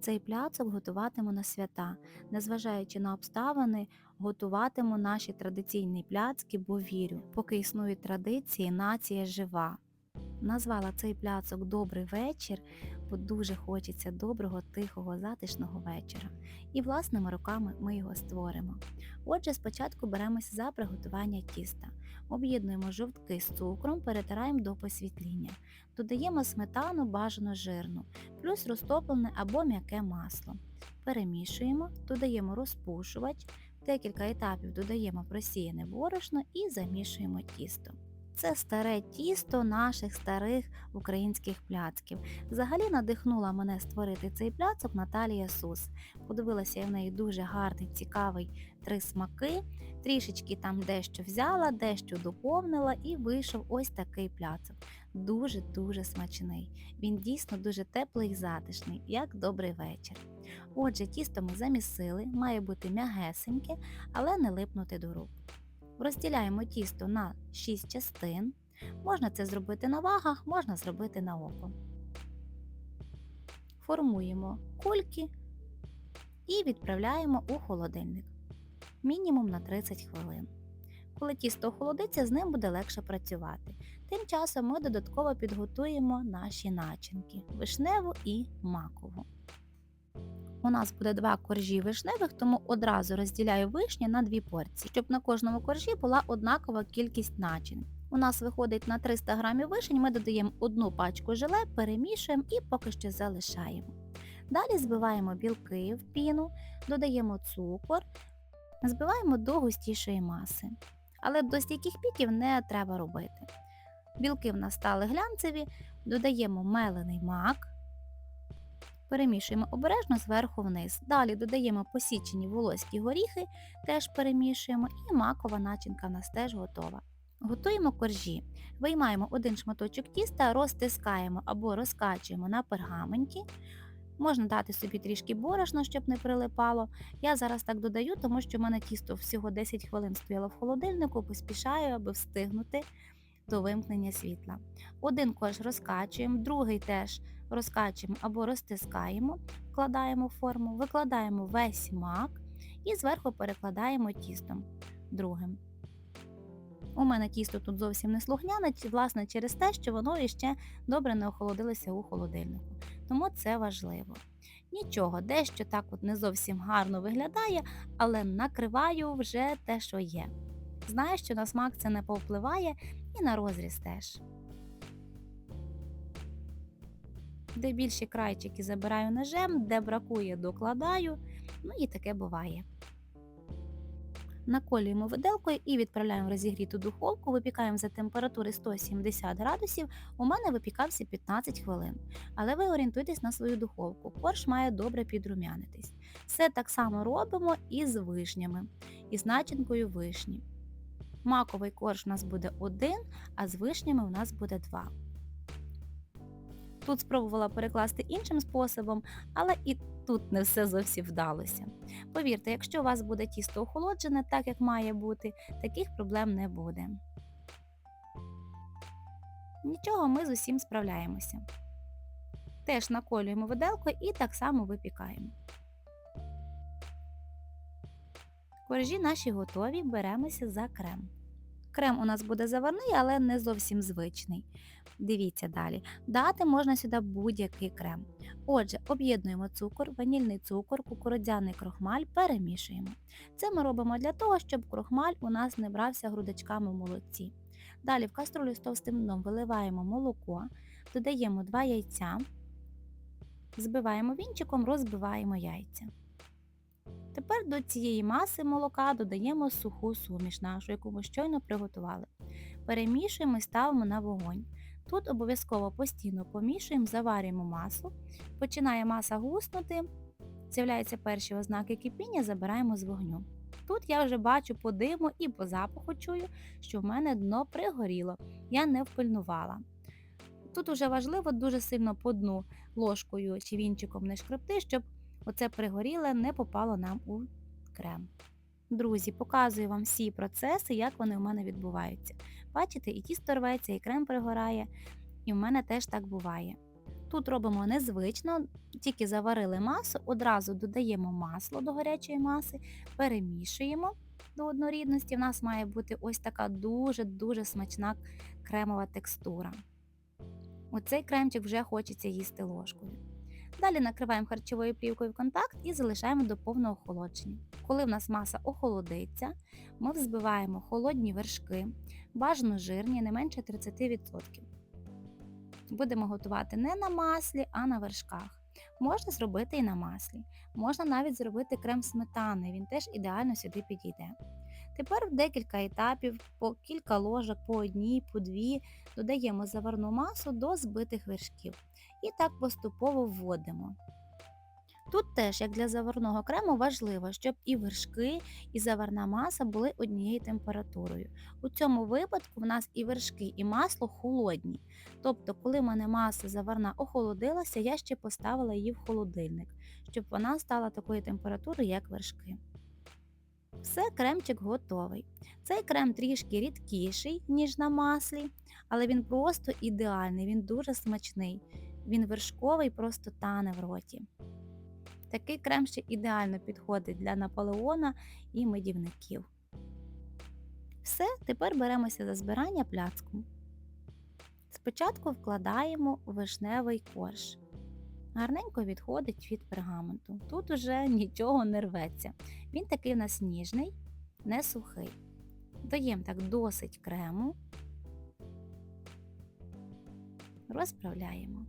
Цей пляцок готуватиму на свята, незважаючи на обставини, готуватиму наші традиційні пляцки, бо вірю, поки існують традиції, нація жива. Назвала цей пляцок Добрий вечір, бо дуже хочеться доброго, тихого, затишного вечора. І власними руками ми його створимо. Отже, спочатку беремося за приготування тіста. Об'єднуємо жовтки з цукром, перетираємо до посвітління. Додаємо сметану бажано жирну, плюс розтоплене або м'яке масло. Перемішуємо, додаємо розпушувач, декілька етапів додаємо просіяне борошно і замішуємо тісто. Це старе тісто наших старих українських пляцків. Взагалі надихнула мене створити цей пляцок Наталія Сус. Подивилася я в неї дуже гарний, цікавий три смаки. Трішечки там дещо взяла, дещо доповнила і вийшов ось такий пляцок. Дуже-дуже смачний. Він дійсно дуже теплий і затишний, як добрий вечір. Отже, тісто ми замісили, має бути м'ягесеньке, але не липнути до рук. Розділяємо тісто на 6 частин. Можна це зробити на вагах, можна зробити на око. Формуємо кульки і відправляємо у холодильник мінімум на 30 хвилин. Коли тісто охолодиться, з ним буде легше працювати. Тим часом ми додатково підготуємо наші начинки вишневу і макову. У нас буде два коржі вишневих, тому одразу розділяю вишні на дві порції, щоб на кожному коржі була однакова кількість начин. У нас виходить на 300 грамів вишень, ми додаємо одну пачку желе, перемішуємо і поки що залишаємо. Далі збиваємо білки в піну, додаємо цукор, збиваємо до густішої маси. Але до стійких піків не треба робити. Білки в нас стали глянцеві, додаємо мелений мак. Перемішуємо обережно зверху вниз. Далі додаємо посічені волоські горіхи, теж перемішуємо, і макова начинка в нас теж готова. Готуємо коржі. Виймаємо один шматочок тіста, розтискаємо або розкачуємо на пергаменті. Можна дати собі трішки борошна, щоб не прилипало. Я зараз так додаю, тому що в мене тісто всього 10 хвилин стояло в холодильнику, поспішаю, аби встигнути до вимкнення світла. Один корж розкачуємо, другий теж розкачуємо або розтискаємо, вкладаємо форму, викладаємо весь мак і зверху перекладаємо тістом другим. У мене тісто тут зовсім не слухняне, власне, через те, що воно іще добре не охолодилося у холодильнику. Тому це важливо. Нічого, дещо так от не зовсім гарно виглядає, але накриваю вже те, що є. Знаю, що на смак це не повпливає і на розріз теж. Де більші крайчики забираю ножем, де бракує, докладаю, ну і таке буває. Наколюємо виделкою і відправляємо в розігріту духовку, випікаємо за температури 170 градусів. У мене випікався 15 хвилин. Але ви орієнтуйтесь на свою духовку, корж має добре підрумянитись. Все так само робимо і з вишнями, і з начинкою вишні. Маковий корж у нас буде один, а з вишнями у нас буде два. Тут спробувала перекласти іншим способом, але і тут не все зовсім вдалося. Повірте, якщо у вас буде тісто охолоджене, так як має бути, таких проблем не буде. Нічого, ми з усім справляємося. Теж наколюємо виделкою і так само випікаємо. Коржі наші готові, беремося за крем. Крем у нас буде заварний, але не зовсім звичний. Дивіться далі. Дати можна сюди будь-який крем. Отже, об'єднуємо цукор, ванільний цукор, кукурудзяний крохмаль, перемішуємо. Це ми робимо для того, щоб крохмаль у нас не брався грудочками в молоці. Далі в каструлю з товстим дном виливаємо молоко, додаємо 2 яйця, збиваємо вінчиком, розбиваємо яйця. Тепер до цієї маси молока додаємо суху суміш нашу, яку ми щойно приготували. Перемішуємо і ставимо на вогонь. Тут обов'язково постійно помішуємо, заварюємо масу, починає маса гуснути, з'являються перші ознаки кипіння, забираємо з вогню. Тут я вже бачу по диму і по запаху чую, що в мене дно пригоріло, я не впильнувала. Тут уже важливо дуже сильно по дну ложкою чи вінчиком не шкребти, щоб оце пригоріле не попало нам у крем. Друзі, показую вам всі процеси, як вони у мене відбуваються. Бачите, і тісто рветься, і крем пригорає, і в мене теж так буває. Тут робимо незвично, тільки заварили масу, одразу додаємо масло до гарячої маси, перемішуємо до однорідності. В нас має бути ось така дуже-дуже смачна кремова текстура. Оцей кремчик вже хочеться їсти ложкою. Далі накриваємо харчовою плівкою в контакт і залишаємо до повного охолодження. Коли в нас маса охолодиться, ми взбиваємо холодні вершки, бажано жирні, не менше 30%. Будемо готувати не на маслі, а на вершках. Можна зробити і на маслі. Можна навіть зробити крем сметани, він теж ідеально сюди підійде. Тепер в декілька етапів, по кілька ложок, по одній, по дві, додаємо заварну масу до збитих вершків. І так поступово вводимо. Тут теж, як для заварного крему, важливо, щоб і вершки, і заварна маса були однією температурою. У цьому випадку в нас і вершки, і масло холодні. Тобто, коли в мене маса заварна охолодилася, я ще поставила її в холодильник, щоб вона стала такої температури, як вершки. Все, кремчик готовий. Цей крем трішки рідкіший, ніж на маслі, але він просто ідеальний, він дуже смачний. Він вершковий, просто тане в роті. Такий крем ще ідеально підходить для наполеона і медівників. Все, тепер беремося за збирання пляцку. Спочатку вкладаємо вишневий корж. Гарненько відходить від пергаменту. Тут уже нічого не рветься. Він такий у нас ніжний, не сухий. Даємо так досить крему, розправляємо.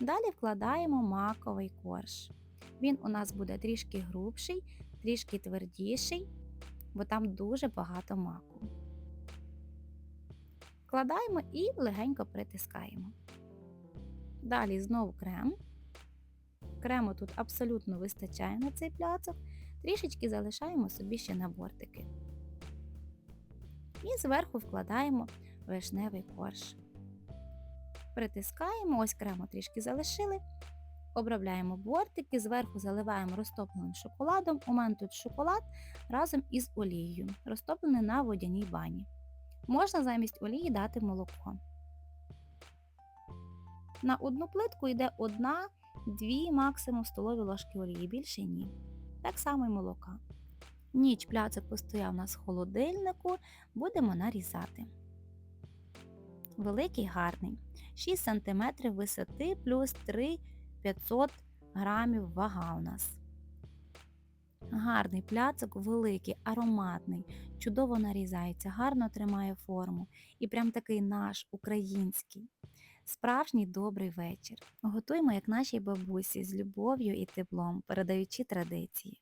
Далі вкладаємо маковий корж. Він у нас буде трішки грубший, трішки твердіший, бо там дуже багато маку. Вкладаємо і легенько притискаємо. Далі знову крем. Крему тут абсолютно вистачає на цей пляцок, трішечки залишаємо собі ще на бортики. І зверху вкладаємо вишневий корж. Притискаємо, ось крему трішки залишили. Обробляємо бортики, зверху заливаємо розтопленим шоколадом. У мене тут шоколад разом із олією, розтоплений на водяній бані. Можна замість олії дати молоко. На одну плитку йде одна, дві максимум столові ложки олії, більше ні. Так само і молока. Ніч пляцок постояв у нас в холодильнику, будемо нарізати. Великий гарний. 6 см висоти плюс 3 500 грамів вага у нас. Гарний пляцок, великий, ароматний, чудово нарізається, гарно тримає форму. І прям такий наш український. Справжній добрий вечір. Готуємо, як нашій бабусі, з любов'ю і теплом, передаючи традиції.